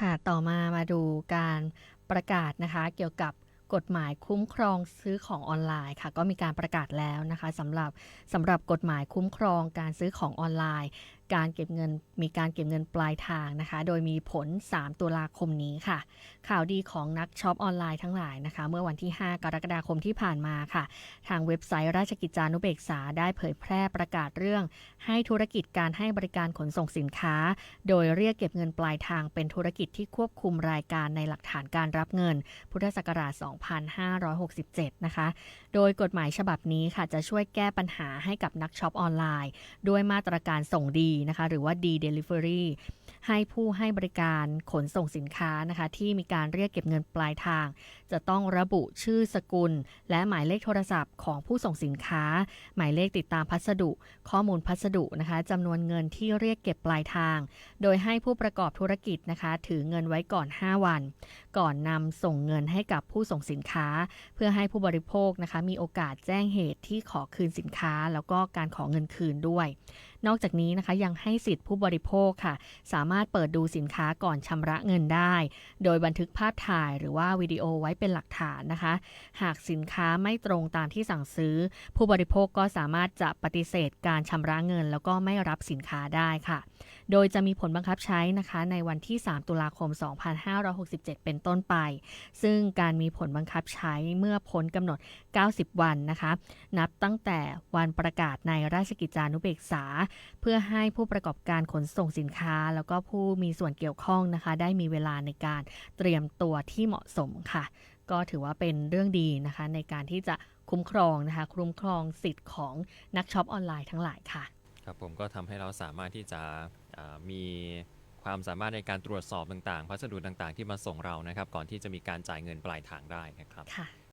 ค่ะต่อมามาดูการประกาศนะคะ เกี่ยวกับกฎหมายคุ้มครองซื้อของออนไลน์ค่ะ ก็มีการประกาศแล้วนะคะสำหรับสำหรับกฎหมายคุ้มครองการซื้อของออนไลน์ การเก็บเงินมีการเก็บเงินปลายทางนะคะ โดยมีผล 3 ตุลาคมนี้ค่ะ ข่าวดีของนักช็อปออนไลน์ทั้งหลายนะคะ เมื่อวันที่ 5 กรกฎาคมที่ผ่านมาค่ะ ทางเว็บไซต์ราชกิจจานุเบกษาได้เผยแพร่ประกาศเรื่อง ให้ธุรกิจการให้บริการขนส่งสินค้า โดยเรียกเก็บเงินปลายทางเป็นธุรกิจที่ควบคุมรายการในหลักฐานการรับเงิน พุทธศักราช 2567 นะคะ โดยกฎหมายฉบับนี้ค่ะจะช่วยแก้ปัญหาให้กับนักช็อปออนไลน์ ด้วยมาตรการส่งดีนะคะ หรือว่า D Delivery ให้ผู้ให้บริการขนส่งสินค้านะคะ ที่มีการเรียกเก็บเงินปลายทาง จะต้องระบุชื่อสกุล และหมายเลขโทรศัพท์ของผู้ส่งสินค้า หมายเลขติดตามพัสดุ ข้อมูลพัสดุนะคะจำนวนเงินที่เรียกเก็บปลายทาง โดยให้ผู้ประกอบธุรกิจนะคะ ถือเงินไว้ก่อน 5 วัน ก่อนนำส่งเงินให้กับผู้ส่งสินค้า เพื่อให้ผู้บริโภคนะคะมีโอกาสแจ้งเหตุที่ขอคืนสินค้า แล้วก็การขอเงินคืนด้วย นอกจากนี้นะคะยังให้สิทธิผู้บริโภคค่ะ สามารถเปิดดูสินค้าก่อนชำระเงินได้ โดยบันทึกภาพถ่ายหรือว่าวิดีโอไว้เป็นหลักฐานนะคะ หากสินค้าไม่ตรงตามที่สั่งซื้อ ผู้บริโภคก็สามารถจะปฏิเสธการชำระเงิน แล้วก็ไม่รับสินค้าได้ค่ะ โดยจะมีผลบังคับใช้นะคะ ในวันที่ 3 ตุลาคม 2567 เป็นต้นไป ซึ่งการมีผลบังคับใช้เมื่อพ้นกำหนด 90 วันนะคะ นับตั้งแต่วันประกาศในราชกิจจานุเบกษา เพื่อให้ผู้ประกอบการขนส่งสินค้า แล้วก็ผู้มีส่วนเกี่ยวข้องนะคะ ได้มีเวลาในการเตรียมตัวที่เหมาะสมค่ะ ก็ถือว่าเป็นเรื่องดีนะคะ ในการที่จะคุ้มครองนะคะ คุ้มครองสิทธิ์ของนักช็อปออนไลน์ทั้งหลายค่ะ ครับผมก็ทำให้เราสามารถที่จะอ่ามีความสามารถในการตรวจสอบต่างๆ พัสดุต่างๆ ที่มาส่งเรานะครับ ก่อนที่จะมีการจ่ายเงินปลายทางได้นะครับค่ะ